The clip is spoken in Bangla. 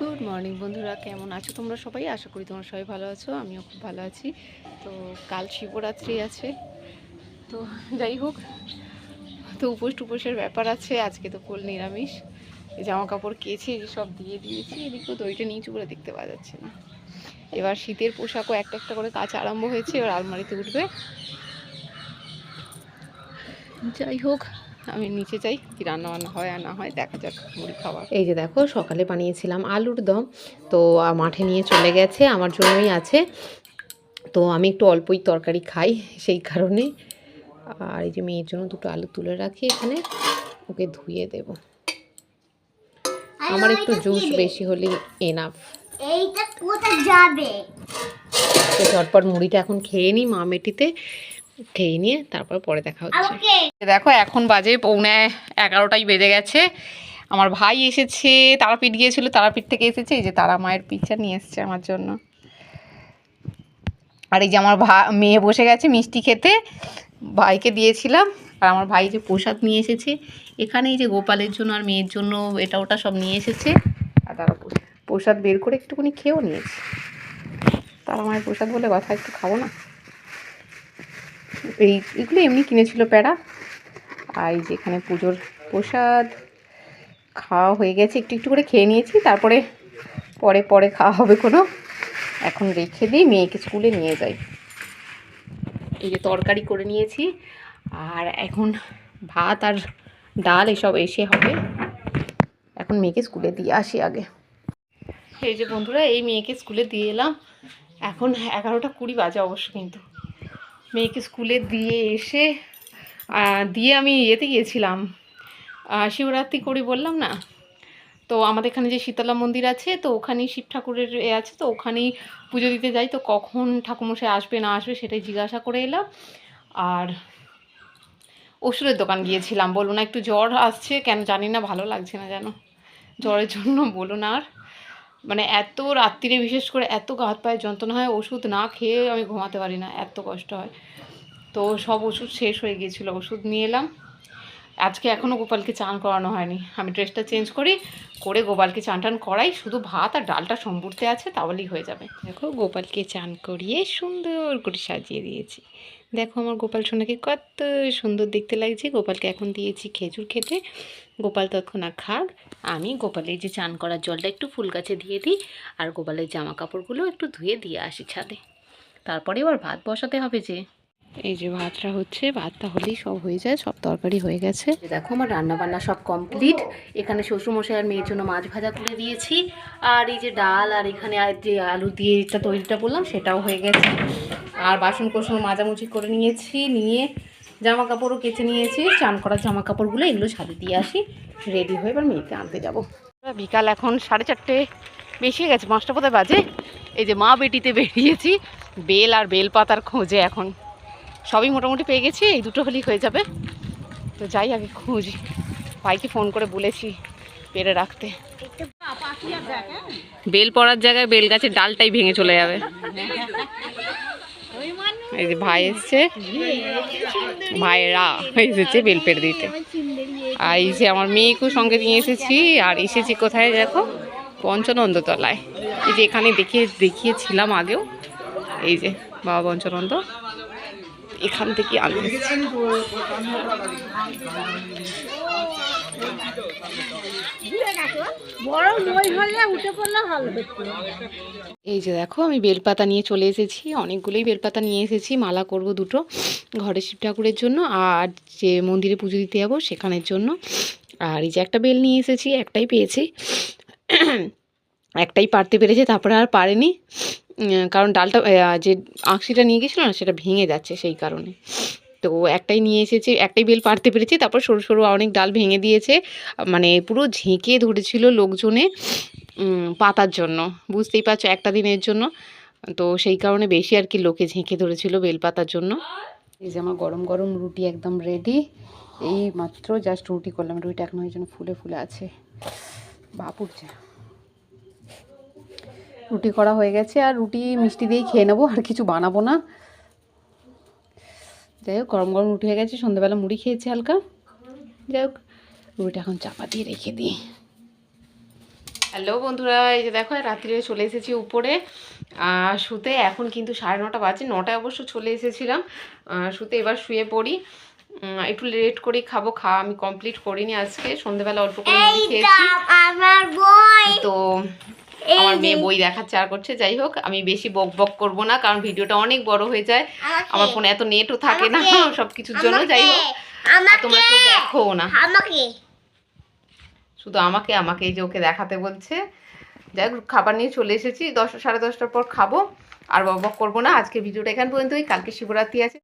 গুড মর্নিং বন্ধুরা, কেমন আছো তোমরা সবাই? আশা করি তোমরা সবাই ভালো আছো, আমিও খুব ভালো আছি। তো কাল শিবরাত্রি আছে, তো যাই হোক, তো উপোস টুপোসের ব্যাপার আছে, আজকে তো ফুল নিরামিষ। জামা কাপড় যে সব দিয়ে দিয়েছি এদিকেও দইটা নিচু করে দেখতে পাওয়া যাচ্ছে না। এবার শীতের পোশাকও একটা একটা করে কাজ আরম্ভ হয়েছে, এবার আলমারিতে উঠবে। যাই হোক আমি নিচে চাই কি রান্না বান্না হয় আর না হয় দেখা যাক মুড়ি খাওয়া। এই যে দেখো সকালে বানিয়েছিলাম আলুর দম। তো মাঠে নিয়ে চলে গেছে আমার জন্যই আছে। তো আমি একটু অল্পই তরকারি খাই সেই কারণে। আর এই যে মেয়ের জন্য দুটো আলু তুলে রাখি এখানে ওকে ধুয়ে দেব। আমার একটু জুস বেশি হলে এনাফ এইটা কোথায় যাবে? তো ঝটপট মুড়িটা এখন খেয়ে নিই মা মেটিতে। খেয়ে নিয়ে তারপর পরে দেখা হচ্ছে। দেখো এখন বাজে পৌনে এগারোটাই বেজে গেছে। আমার ভাই এসেছে তারাপীঠ গিয়েছিল তারাপীঠ থেকে এসেছে। এই যে তারা মায়ের পিকচার নিয়ে এসেছে আমার জন্য। আর এই যে আমার ভা মেয়ে বসে গেছে মিষ্টি খেতে। ভাইকে দিয়েছিলাম। আর আমার ভাই যে প্রসাদ নিয়ে এসেছে এখানে এই যে গোপালের জন্য আর মেয়ের জন্য এটা ওটা সব নিয়ে এসেছে। আর তারা প্রসাদ- প্রসাদ বের করে একটুখানি খেয়েও নিয়েছে। তারা মায়ের প্রসাদ বলে কথা একটু খাব না? এই এগুলো এমনি কিনেছিল প্যাড়া আর এই যেখানে পুজোর প্রসাদ খাওয়া হয়ে গেছে। একটু একটু করে খেয়ে নিয়েছি, তারপরে পরে পরে খাওয়া হবে কোনো। এখন রেখে দিই, মেয়েকে স্কুলে নিয়ে যাই। এই যে তরকারি করে নিয়েছি, আর এখন ভাত আর ডাল এসব এসে হবে। এখন মেয়েকে স্কুলে দিয়ে আসি আগে। এই যে বন্ধুরা, এই মেয়েকে স্কুলে দিয়ে এলাম। এখন এগারোটা কুড়ি বাজে অবশ্য কিন্তু। মেয়েকে স্কুলে দিয়ে এসে দিয়ে আমি ইয়েতে গিয়েছিলাম। শিবরাত্রি করি বললাম না? তো আমাদের এখানে যে শীতলা মন্দির আছে, তো ওখানেই শিব ঠাকুরের এ আছে, তো ওখানেই পুজো দিতে যাই। তো কখন ঠাকুরমশাই আসবে, না আসবে সেটাই জিজ্ঞাসা করে এলাম। আর ওষুধের দোকান গিয়েছিলাম। বলুন না, একটু জ্বর আসছে, কেন জানি না, ভালো লাগছে না যেন। জ্বরের জন্য বলুন আর। মানে এত রাত্রিরে, বিশেষ করে এত গাত পায়ে যন্ত্রণা হয়, ওষুধ না খেয়ে আমি ঘুমাতে পারি না, এত কষ্ট হয়। তো সব ওষুধ শেষ হয়ে গিয়েছিল, ওষুধ নিয়ে এলাম। আজকে এখনও গোপালকে চান করানো হয়নি। আমি ড্রেসটা চেঞ্জ করি, করে গোপালকে চান টান করাই, শুধু ভাত আর ডালটা সম্পূর্তে আছে, তাহলেই হয়ে যাবে। দেখো, গোপালকে চান করিয়ে সুন্দর করে সাজিয়ে দিয়েছি। দেখো আমার গোপাল সোনাকে কত সুন্দর দেখতে লাগছে। গোপালকে এখন দিয়েছি খেজুর খেতে। গোপাল তৎক্ষণাৎ খাক। আমি গোপালের যে চান করার জলটা একটু ফুল গাছে দিয়ে দিই, আর গোপালের জামা কাপড়গুলো একটু ধুয়ে দিয়ে আসি ছাদে। তারপরে আবার ভাত বসাতে হবে যে। এই যে ভাতটা হচ্ছে ভাতটা হলেই সব হয়ে যায়, সব তরকারি হয়ে গেছে। দেখো, আমার রান্না বান্না সব কমপ্লিট এখানে শ্বশুরমশাই আর মেয়ের জন্য মাছ ভাজা করে দিয়েছি। আর এই যে ডাল, আর এখানে আর যে আলু দিয়ে এটা তৈরিটা বললাম, সেটাও হয়ে গেছে। আর বাসন কোসন মাজামুচি করে নিয়েছি, নিয়ে জামা কাপড়ও কেচে নিয়েছি। চান করার জামা কাপড়গুলো এগুলো ছাদে দিয়ে আসি রেডি হয়ে এবার মেয়েকে আনতে যাব। বিকাল এখন সাড়ে চারটে, বেশি গেছে, পাঁচটা কোথায় বাজে। এই যে মা বেটিতে বেরিয়েছি, বেল আর বেল পাতার খোঁজে এখন। সবই মোটামুটি পেয়ে গেছি, এই দুটো হলেই হয়ে যাবে। তো যাই, আগে খুঁজি। ভাইকে ফোন করে বলেছি পেরে রাখতে। বেল পড়ার জায়গায় বেল গাছের ডালটাই ভেঙে চলে যাবে। এই যে ভাই এসছে। ভাইয়েরা এসেছে বেল পেড়ে দিতে। আর এই যে আমার মেয়েকেও সঙ্গে নিয়ে এসেছি, আর এসেছি কোথায় দেখো? পঞ্চনন্দতলায়। এই যে এখানে দেখিয়ে দেখিয়েছিলাম আগেও। এই যে বাবা পঞ্চনন্দ। এখান থেকে দেখতে এই যে দেখো, আমি বেলপাতা নিয়ে চলে এসেছি, অনেকগুলোই বেলপাতা নিয়ে এসেছি, মালা করব দুটো ঘরে শিব ঠাকুরের জন্য আর যে মন্দিরে পুজো দিতে যাব সেখানের জন্য। আর এই যে একটা বেল নিয়ে এসেছি, একটাই পেয়েছি। একটাই পারতে পেরেছে, তারপরে আর পারেনি। কারণ ডালটা যে আঁকশিটা নিয়ে গেছিল না, সেটা ভেঙে যাচ্ছে সেই কারণে। তো একটাই নিয়ে এসেছি, একটাই বেল পারতে পেরেছি, তারপর সরু সরু অনেক ডাল ভেঙে দিয়েছে। মানে পুরো ঝেঁকে ধরেছিল লোকজনে পাতার জন্য। বুঝতেই পারছ, একটা দিনের জন্য। তো সেই কারণে বেশি আর কি লোকে ঝেঁকে ধরেছিল বেলপাতার জন্য। এই যে আমার গরম গরম রুটি একদম রেডি এই মাত্র জাস্ট রুটি করলাম, রুটিটা এখন ওই জন্য ফুলে ফুলে আছে। বাপুরছে রুটি করা হয়ে গেছে, আর রুটি, মিষ্টি দিয়েই খেয়ে নেব, আর কিছু বানাবো না। যাই হোক, গরম গরম রুটি হয়ে গেছে, সন্ধ্যাবেলা মুড়ি খেয়েছি হালকা। যাই হোক, রুটিটা এখন চাপা দিয়ে রেখে দিই। হ্যালো বন্ধুরা, এই যে দেখো, রাত্রিরে চলে এসেছি উপরে। শুতে এখন কিন্তু সাড়ে নটা বাজে, নটায় অবশ্য চলে এসেছিলাম। শুতে এবার শুয়ে পড়ি। একটু লেট করে খাব খাওয়া আমি কমপ্লিট করিনি আজকে। সন্ধ্যেবেলা অল্প করে খেয়েছি। তো আমার মেয়ে বই দেখাচ্ছে আর করছে যাই হোক আমি বেশি বক বক করব না কারণ ভিডিওটা অনেক বড় হয়ে যায়। আমার ফোনে এত নেটও থাকে না সব কিছুর জন্য যাই হোক। তোমরা কেউ দেখো না। শুধু আমাকে আমাকে এই যে ওকে দেখাতে বলছে। যাই হোক খাবার নিয়ে চলে এসেছি দশটা সাড়ে দশটার পর খাব। আর বক বক করব না আজকে ভিডিওটা এখান পর্যন্তই। কালকে শিবরাত্রি আছে।